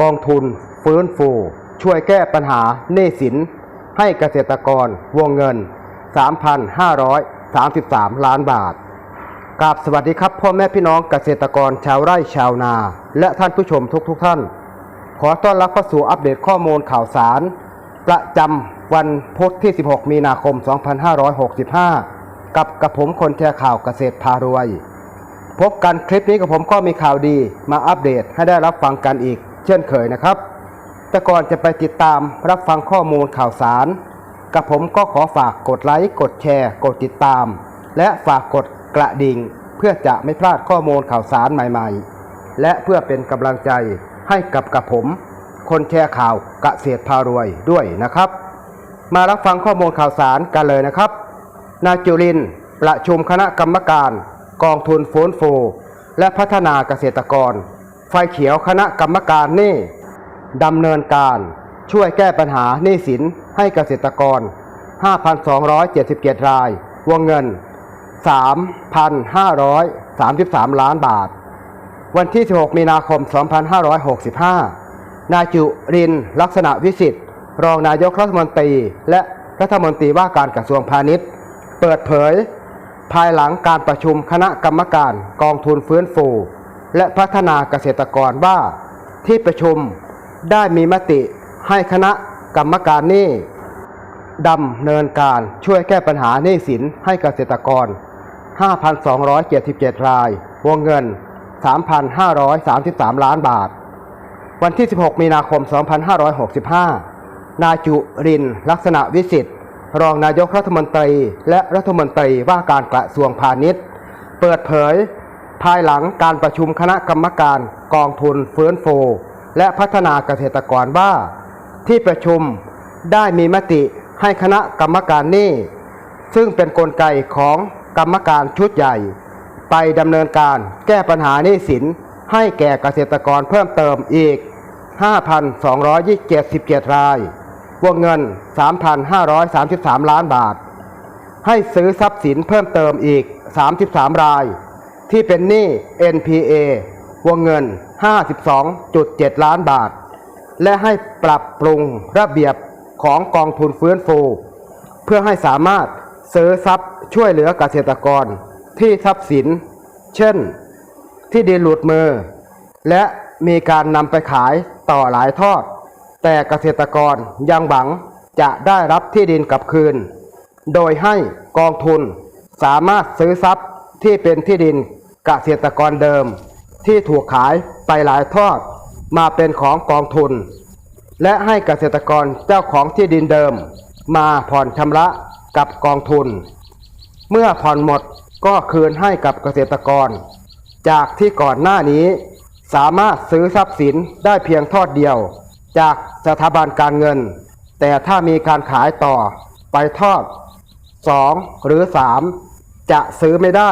กองทุนฟื้นฟู ช่วยแก้ปัญหาหนี้สิน ให้เกษตรกรวงเงิน 3,533 ล้านบาทกราบสวัสดีครับพ่อแม่พี่น้องเกษตรกรชาวไร่ชาวนา และท่านผู้ชมทุกๆทท่าน ขอต้อนรับเข้าสู่อัปเดตข้อมูลข่าวสาร ประจำวันพุธที่ 16 มีนาคม 2565 กับกระผมคนแชร์ข่าวเกษตรพารวย พบกันคลิปนี้กับผมก็มีข่าวดีมาอัปเดตให้ได้รับฟังกันอีก เช่นเคยนะครับ แต่ก่อนจะไปติดตามรับฟังข้อมูลข่าวสาร กับผมก็ขอฝากกดไลค์กดแชร์ กดติดตาม และฝากกดกระดิ่ง เพื่อจะไม่พลาดข้อมูลข่าวสารใหม่ๆ และเพื่อเป็นกำลังใจให้กับกับผม คนแชร์ข่าวกเกษตรพารวยด้วยนะครับ มารับฟังข้อมูลข่าวสารกันเลยนะครับนายจุรินประชุมคณะกรรมการ กองทุนโฟื้นฟูและพัฒนาเกษตรกร ไฟเขียวคณะกรรมการหนี้ดำเนินการช่วยแก้ปัญหาหนี้สินให้เกษตรกร 5,277 ราย วงเงิน 3,533 ล้านบาท วันที่ 16 มีนาคม 2565 นายจุรินทร์ลักษณะวิสิทธิ์ รองนายกรัฐมนตรี และรัฐมนตรีว่าการกระทรวงพาณิชย์ เปิดเผย ภายหลังการประชุมคณะกรรมการกองทุนฟื้นฟู และพัฒนาเกษตรกรว่าที่ประชุมได้มีมติให้คณะกรรมการหนี้ดำเนินการช่วยแก้ปัญหาหนี้สินให้เกษตรกร 5,277 ราย วงเงิน 3,533 ล้านบาท วันที่ 16 มีนาคม 2565 นายจุรินลักษณะวิสิทธิ์ รองนายกรัฐมนตรีและรัฐมนตรีว่าการกระทรวงพาณิชย์ เปิดเผย ภายหลังการประชุมคณะกรรมการกองทุนเฟื้นฟู และพัฒนาเกษตรกรว่า ที่ประชุมได้มีมติให้คณะกรรมการนี้ ซึ่งเป็นนกลไกของกรรมการชุดใหญ่ ไปดำเนินการแก้ปัญหาหนี้สินให้แก่เกษตรกรเพิ่มเติมอีก 5,277ราย วงเงิน 3,533 ล้านบาท ให้ซื้อทรัพย์สินเพิ่มเติมอีก 33 ราย ที่เป็นหนี้ NPA วงเงิน 52.7 ล้านบาท และให้ปรับปรุงระเบียบของกองทุนฟื้นฟู เพื่อให้สามารถซื้อทรัพย์ช่วยเหลือเกษตรกรที่ทรัพย์สิน เช่น ที่ดินหลุดมือ และมีการนำไปขายต่อหลายทอด แต่เกษตรกรยังหวังจะได้รับที่ดินกลับคืน โดยให้กองทุนสามารถซื้อทรัพย์ ที่เป็นที่ดินเกษตรกรเดิม ที่ถูกขายไปหลายทอดมาเป็นของกองทุน และให้เกษตรกรเจ้าของที่ดินเดิม มาผ่อนชำระกับกองทุน เมื่อผ่อนหมดก็คืนให้กับเกษตรกร จากที่ก่อนหน้านี้ สามารถซื้อทรัพย์สินได้เพียงทอดเดียว จากสถาบันการเงิน แต่ถ้ามีการขายต่อไปทอด 2 หรือ 3 จะซื้อไม่ได้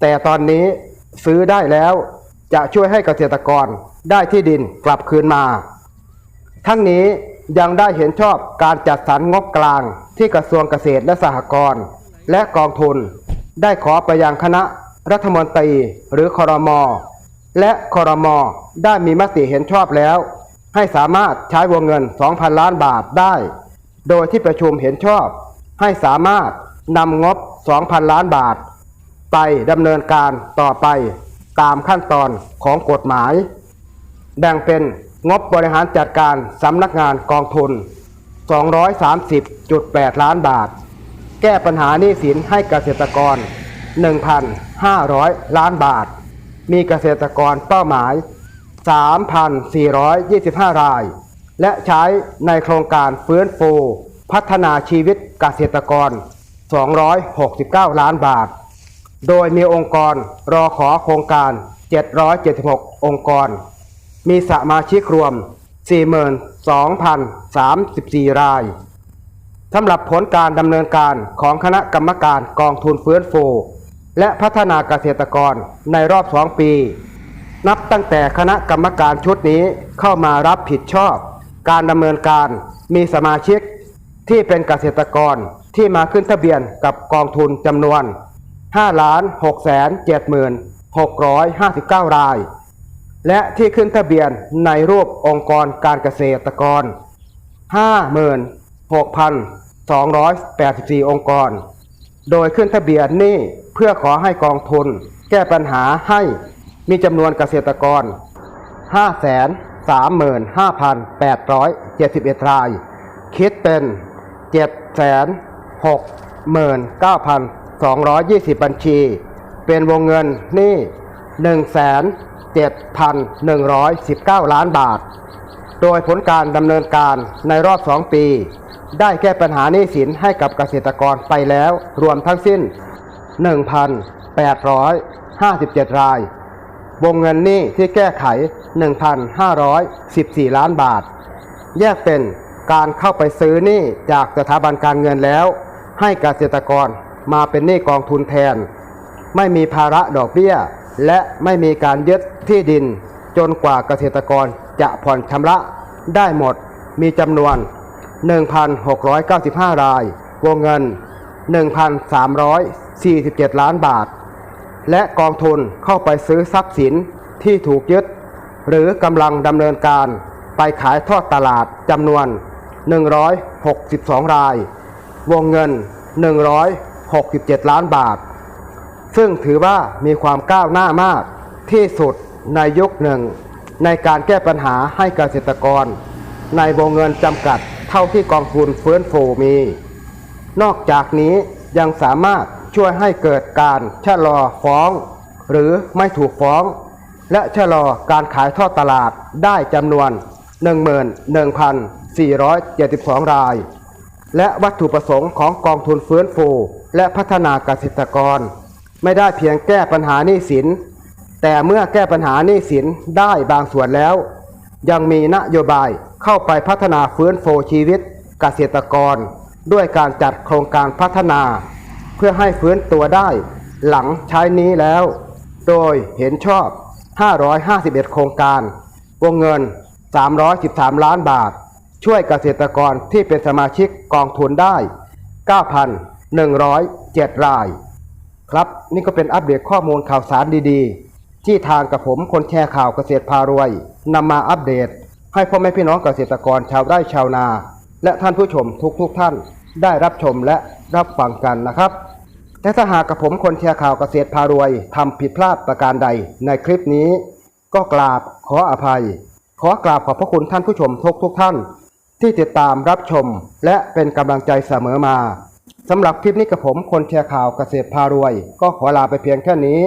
แต่ตอนนี้ซื้อได้แล้วจะช่วยให้เกษตรกรได้ที่ดินกลับคืนมา ทั้งนี้ยังได้เห็นชอบการจัดสรรงบกลางที่กระทรวงเกษตรและสหกรณ์และกองทุน ได้ขอไปยังคณะรัฐมนตรีหรือคอรมอและคอรมอได้มีมติเห็นชอบแล้ว ให้สามารถใช้วงเงิน 2,000 ล้านบาทได้ โดยที่ประชุมเห็นชอบ ให้สามารถนำงบ 2,000 ล้านบาท ไปดำเนินการต่อไปตามขั้นตอนของกฎหมาย แบ่งเป็นงบบริหารจัดการสำนักงานกองทุน 230.8 ล้านบาท แก้ปัญหาหนี้สินให้เกษตรกร 1,500 ล้านบาท มีเกษตรกรเป้าหมาย 3,425 ราย และใช้ในโครงการฟื้นฟู พัฒนาชีวิตเกษตรกร 269 ล้านบาท โดยมีองค์กรรอขอโครงการ 776 องค์กร มีสมาชิกรวม 42,034 รายสำหรับผลการดำเนินการของคณะกรรมการกองทุนฟื้นฟูและพัฒนาเกษตรกรในรอบสองปี นับตั้งแต่คณะกรรมการชุดนี้เข้ามารับผิดชอบ การดำเนินการมีสมาชิกที่เป็นเกษตรกร ที่มาขึ้นทะเบียนกับกองทุนจำนวน 5 6 7 6 5 9 ราย และที่ขึ้นทะเบียนในรูปองค์กรการเกษตรกร 56,284 องค์กร โดยขึ้นทะเบียนนี้เพื่อขอให้กองทุน แก้ปัญหาให้มีจำนวนเกษตรกร 535,871 ราย คิดเป็น 69,220 บัญชี เป็นวงเงินหนี้107,119 ล้านบาท โดยผลการดำเนินการในรอบ 2 ปี ได้แก้ปัญหาหนี้สินให้กับเกษตรกรไปแล้วรวมทั้งสิ้น 1,857 ราย วงเงินหนี้ที่แก้ไข 1,514 ล้านบาท แยกเป็นการเข้าไปซื้อหนี้จากสถาบันการเงินแล้ว ให้เกษตรกรมาเป็นหนี้กองทุนแทน ไม่มีภาระดอกเบี้ย และไม่มีการยึดที่ดิน จนกว่าเกษตรกรจะผ่อนชำระได้หมดมีจำนวน 1,695 ราย วงเงิน 1,347 ล้านบาท และกองทุนเข้าไปซื้อทรัพย์สินที่ถูกยึด หรือกำลังดำเนินการไปขายทอดตลาดจำนวน 162 ราย วงเงิน 167 ล้านบาท ซึ่งถือว่ามีความก้าวหน้ามากที่สุดในยุคหนึ่ง ในการแก้ปัญหาให้เกษตรกร ในวงเงินจำกัดเท่าที่กองทุนเฟื้นฟูมี นอกจากนี้ยังสามารถช่วยให้เกิดการชะลอฟ้อง หรือไม่ถูกฟ้อง และชะลอการขายทอดตลาดได้จำนวน 11,472 ราย และวัตถุประสงค์ของกองทุนฟื้นฟู และพัฒนาเกษตรกร ไม่ได้เพียงแก้ปัญหาหนี้สิน แต่เมื่อแก้ปัญหาหนี้สินได้บางส่วนแล้ว ยังมีนโยบายเข้าไปพัฒนาฟื้นฟูชีวิตเกษตรกร ด้วยการจัดโครงการพัฒนา เพื่อให้ฟื้นตัวได้หลังใช้นี้แล้ว โดยเห็นชอบ 551 โครงการ วงเงิน 313 ล้านบาท ช่วยเกษตรกรที่เป็นสมาชิกกองทุนได้ 9,107 ราย ครับนี่ก็เป็นอัปเดตข้อมูลข่าวสารดีๆ ที่ทางกับผมคนแชร์ข่าวเกษตรพารวยนำมาอัปเดต ให้พ่อแม่พี่น้องเกษตรกรชาวไร่ชาวนา และท่านผู้ชมทุกๆทท่านได้รับชมและรับฟังกันนะครับแต่ถ้าหากกับผมคนแชร์ข่าวเกษตรพารวยทำผิดพลาดประการใดในคลิปนี้ ก็กราบขออภัย ขอกราบขอบพระคุณท่านผู้ชมทุกทุกท่าน ที่ติดตามรับชม และเป็นกำลังใจเสมอมาสำหรับคลิปนี้กับผมคนแชร์ข่าวเกษตรพารวย ก็ขอลาไปเพียงแค่นี้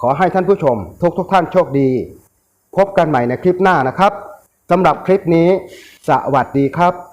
ขอให้ท่านผู้ชม ทุกทุกท่านโชคดี พบกันใหม่ในคลิปหน้านะครับสำหรับคลิปนี้ สวัสดีครับ